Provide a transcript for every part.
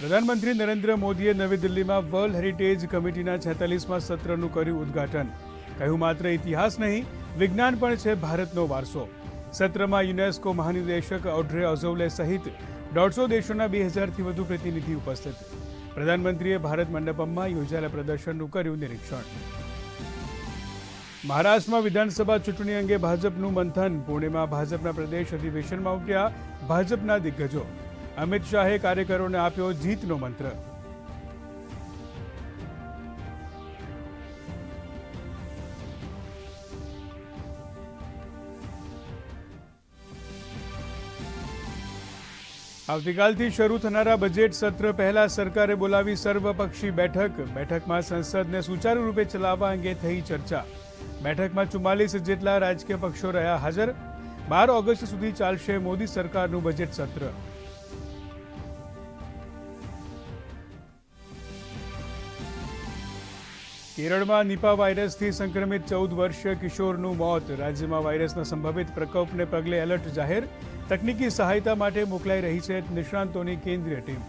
પ્રધાનમંત્રી નરેન્દ્ર મોદીએ નવી દિલ્હીમાં વર્લ્ડ હેરિટેજ કમિટીના છેતાલીસમાં સત્રનું કર્યું ઉદ્ઘાટન. કહ્યું માત્ર ઇતિહાસ નહીં, વિજ્ઞાન પણ છે ભારતનો વારસો. સત્રમાં યુનેસ્કો મહાનિદેશક ઓડ્રે ઓઝોલે સહિત દોઢસો દેશોના બે હજારથી વધુ પ્રતિનિધિ ઉપસ્થિત. પ્રધાનમંત્રીએ ભારત મંડપમમાં યોજાયેલા પ્રદર્શનનું કર્યું નિરીક્ષણ. મહારાષ્ટ્રમાં વિધાનસભા ચૂંટણી અંગે ભાજપનું મંથન. પુણેમાં ભાજપના પ્રદેશ અધિવેશનમાં ઉમટ્યા ભાજપના દિગ્ગજો. અમિત શાહે કાર્યકરોને આપ્યો જીતનો મંત્ર. આવતીકાલથી શરૂ થનારા બજેટ સત્ર પહેલા સરકારે બોલાવી સર્વપક્ષી બેઠક. બેઠકમાં સંસદને સુચારુ રૂપે ચલાવવા અંગે થઈ ચર્ચા. બેઠકમાં ચુમ્માલીસ જેટલા રાજકીય પક્ષો રહ્યા હાજર. બાર ઓગસ્ટ સુધી ચાલશે મોદી સરકારનું બજેટ સત્ર. કેરળમાં નિપા વાયરસથી સંક્રમિત ચૌદ વર્ષીય કિશોરનું મોત. રાજ્યમાં વાયરસના સંભવિત પ્રકોપને પગલે એલર્ટ જાહેર. તકનીકી સહાયતા માટે મોકલાઈ રહી છે નિષ્ણાંતોની કેન્દ્રીય ટીમ.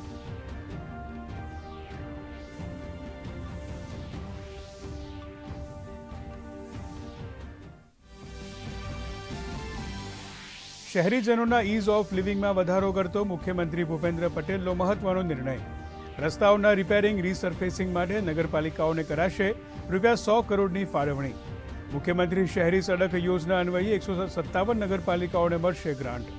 શહેરીજનોના ઇઝ ઓફ લિવિંગમાં વધારો કરતો મુખ્યમંત્રી ભૂપેન્દ્ર પટેલનો મહત્વનો નિર્ણય. રસ્તાઓના રિપેરિંગ રીસર્ફેસિંગ માટે નગરપાલિકાઓને કરાશે રૂપિયા સો કરોડની ફાળવણી. મુખ્યમંત્રી શહેરી સડક યોજના અન્વયે એકસો સત્તાવન નગરપાલિકાઓને મળશે ગ્રાન્ટ.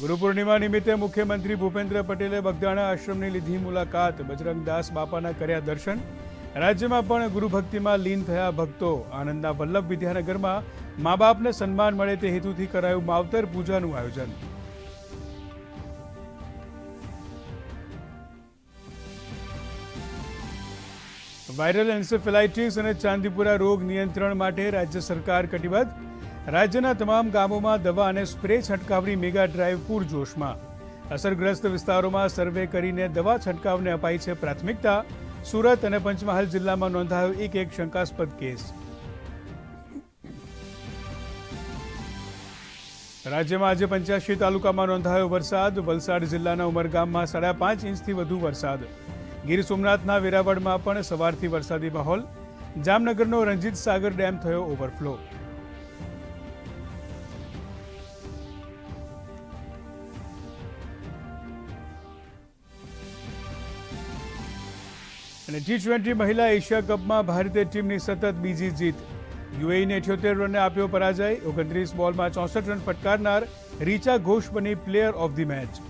ગુરુ પૂર્ણિમા નિમિત્તે મુખ્યમંત્રી ભૂપેન્દ્ર પટેલે બગદાણા આશ્રમની લીધી મુલાકાત. બજરંગદાસ બાપાના કર્યા દર્શન રાજ્યમાં પણ ગુરુભક્તિમાં લીન થયા ભક્તો. આનંદના વલ્લભ વિદ્યાનગરમાં મા બાપને સન્માન મળે તે હેતુથી કરાયું માવતર પૂજાનું આયોજન. વાયરલ એન્સેફેલાઇટીસ અને ચાંદીપુરા રોગ નિયંત્રણ માટે રાજ્ય સરકાર કટિબદ્ધ. રાજ્યના તમામ ગામોમાં દવા અને સ્પ્રે છંટકાવની મેગા ડ્રાઈવ પૂરજોશમાં. અસરગ્રસ્ત વિસ્તારોમાં સર્વે કરીને દવા છંટકાવને અપાઈ છે પ્રાથમિકતા. સુરત અને પંચમહાલ જિલ્લામાં નોંધાયો એક એક શંકાસ્પદ કેસ. રાજ્યમાં આજે પંચ્યાસી તાલુકામાં નોંધાયો વરસાદ. વલસાડ જિલ્લાના ઉમરગામમાં સાડા પાંચ ઇંચથી વધુ વરસાદ. ગીર સોમનાથના વેરાવળમાં પણ સવારથી વરસાદી માહોલ. જામનગરનો રંજીત સાગર ડેમ થયો ઓવરફ્લો. અને ટી ટ્વેન્ટી મહિલા એશિયા કપમાં ભારતીય ટીમની સતત બીજી જીત. યુએઈને અઠ્યોતેર રને આપ્યો પરાજય. ઓગણત્રીસ બોલમાં ચોસઠ રન ફટકારનાર રીચા ઘોષ બની પ્લેયર ઓફ ધી મેચ